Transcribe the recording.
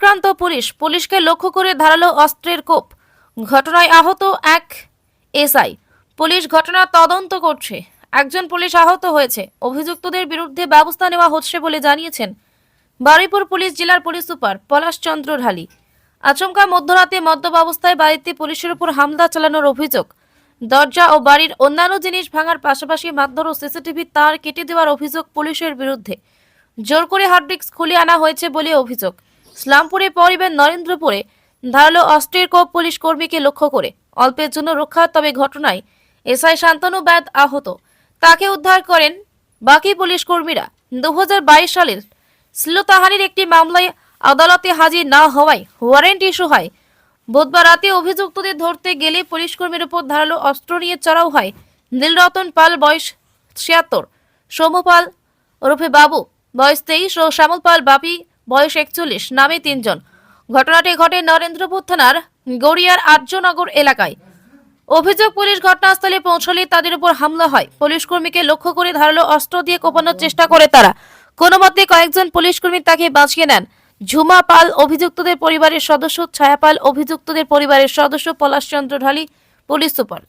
ভারাক্রান্ত পুলিশ পুলিশকে লক্ষ্য করে ধারালো অস্ত্রের কোপ। ঘটনায় আহত এক এসআই। পুলিশ ঘটনা তদন্ত করছে। একজন পুলিশ আহত হয়েছে। অভিযুক্তদের বিরুদ্ধে ব্যবস্থা নেওয়া হচ্ছে বলে জানিয়েছেন বারুইপুর পুলিশ জেলার পুলিশ সুপার পলাশ চন্দ্র ঢালি। আচমকা মধ্যরাতে মদ্যপ অবস্থায় বাড়িতে পুলিশের উপর হামলা চালানোর অভিযোগ। দরজা ও বাড়ির অন্যান্য জিনিস ভাঙার পাশাপাশি মারধর ও সিসিটিভি তার কেটে দেওয়ার অভিযোগ পুলিশের বিরুদ্ধে। জোর করে হার্ড ডিস্ক খুলে আনা হয়েছে বলে অভিযোগ। ইসলামপুরে পরিবেন নরেন্দ্রপুরে ধারালো অস্ত্রের কোপ পুলিশ কর্মীকে লক্ষ্য করে। অল্পের জন্য রক্ষা, তবে ঘটনায় এসআই শান্তনু ব্যাদ আহত। তাকে উদ্ধার করেন বাকি পুলিশ কর্মীরা। দু সালের শ্লীলতাহানির একটি মামলায় আদালতে হাজির না হওয়ায় ওয়ারেন্ট ইস্যু হয়। বুধবার রাতে অভিযুক্তদের ধরতে গেলে পুলিশ কর্মীর উপর ধারালো অস্ত্র নিয়ে চড়াও হয় নীলরতন পাল, বয়স ছিয়াত্তর, সৌম্য পাল ওরফে বাবু, বয়স তেইশ, ও শ্যামল পাল, বাপি বয়স একচল্লিশ, নামে তিনজন। ঘটনাটি ঘটে নরেন্দ্রপুর থানার গড়িয়ার আর্যনগর এলাকায়। অভিযোগ, পুলিশ ঘটনাস্থলে পৌঁছলে তাদের উপর হামলা হয়। পুলিশ কর্মীকে লক্ষ্য করে ধারালো অস্ত্র দিয়ে কোপানোর চেষ্টা করে তারা। কোনো মতে কয়েকজন পুলিশ কর্মী তাকে বাঁচিয়ে নেন। ঝুমা পাল অভিযুক্তদের পরিবারের সদস্য, ছায়া পাল অভিযুক্তদের পরিবারের সদস্য পলাশচন্দ্র ঢালি, পুলিশ সুপার।